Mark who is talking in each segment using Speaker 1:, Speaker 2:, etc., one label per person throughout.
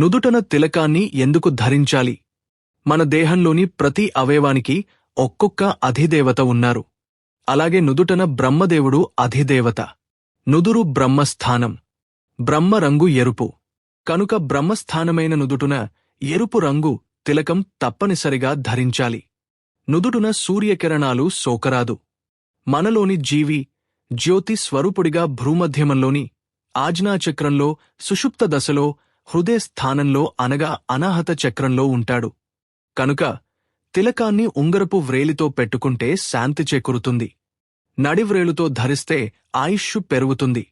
Speaker 1: నుదుటన తిలకాన్ని ఎందుకు ధరించాలి? మన దేహంలోని ప్రతి అవయవానికి ఒక్కొక్క అధిదేవత ఉన్నారు. అలాగే నుదుటన బ్రహ్మదేవుడు అధిదేవత. నుదురు బ్రహ్మస్థానం. బ్రహ్మ రంగు ఎరుపు. కనుక బ్రహ్మస్థానమైన నుదుటున ఎరుపు రంగు తిలకం తప్పనిసరిగా ధరించాలి. నుదుటున సూర్యకిరణాలు సోకరాదు. మనలోని జీవి జ్యోతి స్వరూపుడిగా భ్రూమధ్యమంలోని ఆజ్ఞాచక్రంలో సుషుప్త దశలో హృదయ స్థానంలో అనగా అనాహత చక్రంలో ఉంటాడు. కనుక తిలకాన్ని ఉంగరపు వ్రేలితో పెట్టుకుంటే శాంతి చేకూరుతుంది. నడివ్రేలుతో ధరిస్తే ఆయుష్షు పెరుగుతుంది.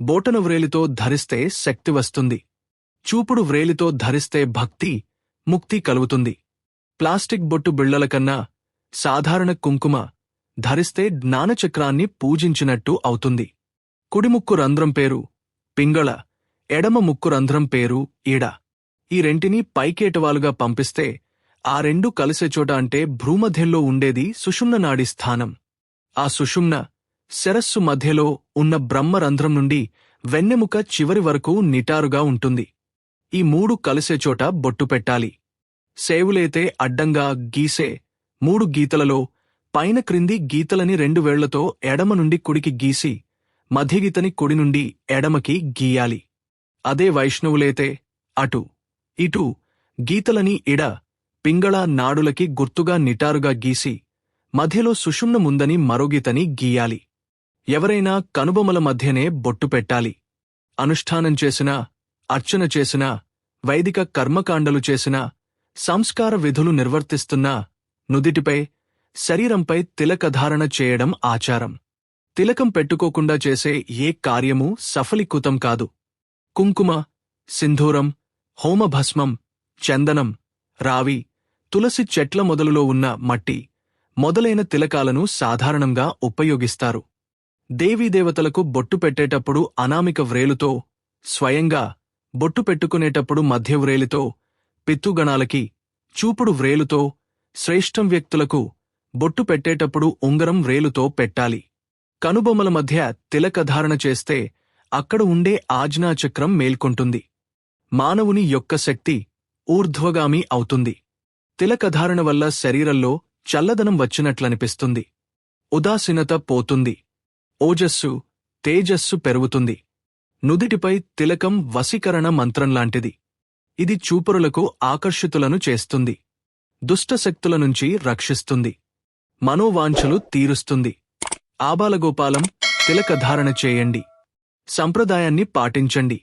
Speaker 1: బోటన వ్రేలితో ధరిస్తే శక్తి వస్తుంది. చూపుడు వ్రేలితో ధరిస్తే భక్తి ముక్తి కలుగుతుంది. ప్లాస్టిక్ బొట్టు బిళ్ళల కన్నా సాధారణ కుంకుమ ధరిస్తే జ్ఞానచక్రాన్ని పూజించినట్టు అవుతుంది. కుడిముక్కు రంధ్రం పేరు పింగళ. ఎడమ ముక్కు రంధ్రం పేరు ఈడ. ఈ రెంటిని పైకేటవాలుగా పంపిస్తే ఆ రెండు కలిసే చోట అంటే భ్రూమధ్యంలో ఉండేది సుషుమ్న నాడి స్థానం. ఆ సుషుమ్న శరస్సు మధ్యలో ఉన్న బ్రహ్మరంధ్రం నుండి వెన్నెముక చివరి వరకు నిటారుగా ఉంటుంది. ఈ మూడు కలిసే చోట బొట్టు పెట్టాలి. సేవులైతే అడ్డంగా గీసే మూడు గీతలలో పైన క్రింది గీతలని రెండు వేళ్ళతో ఎడమ నుండి కుడికి గీసి మధ్యగీతని కుడి నుండి ఎడమకి గీయాలి. అదే వైష్ణవులైతే. అటు ఇటు గీతలని ఇడ పింగళ నాడులకి గుర్తుగా నిటారుగా గీసి మధ్యలో సుషుమ్నముందని మరోగీతని గీయాలి. ఎవరైనా కనుబొమల మధ్యనే బొట్టు పెట్టాలి. అనుష్ఠానం చేసినా అర్చన చేసినా వైదిక కర్మకాండలు చేసినా సంస్కార విధులు నిర్వర్తిస్తున్నా నుదిటిపై శరీరంపై తిలకధారణ చేయడం ఆచారం. తిలకం పెట్టుకోకుండా చేసే ఏ కార్యమూ సఫలీకృతం కాదు. కుంకుమ సింధూరం హోమభస్మం చందనం రావి తులసి చెట్ల మొదలులో ఉన్న మట్టి మొదలైన తిలకాలను సాధారణంగా ఉపయోగిస్తారు. దేవీదేవతలకు బొట్టు పెట్టేటప్పుడు అనామిక వ్రేలుతో స్వయంగా బొట్టు పెట్టుకునేటప్పుడు మధ్య వ్రేలితో పిత్తుగణాలకి చూపుడు వ్రేలుతో శ్రేష్టం వ్యక్తులకు బొట్టు పెట్టేటప్పుడు ఉంగరం వ్రేలుతో పెట్టాలి. కనుబొమ్మల మధ్య తిలకధారణ చేస్తే అక్కడ ఉండే ఆజ్ఞాచక్రం మేల్కొంటుంది. మానవుని యొక్క శక్తి ఊర్ధ్వగామి అవుతుంది. తిలకధారణ వల్ల శరీరంలో చల్లదనం వచ్చినట్లనిపిస్తుంది. ఉదాసీనత పోతుంది. ఓజస్సు తేజస్సు పెరుగుతుంది. నుదిటిపై తిలకం వశీకరణ మంత్రంలాంటిది. ఇది చూపురులకు ఆకర్షితులను చేస్తుంది. దుష్టశక్తుల నుంచి రక్షిస్తుంది. మనోవాంఛలు తీరుస్తుంది. ఆబాలగోపాలం తిలకధారణ చేయండి. సంప్రదాయాన్ని పాటించండి.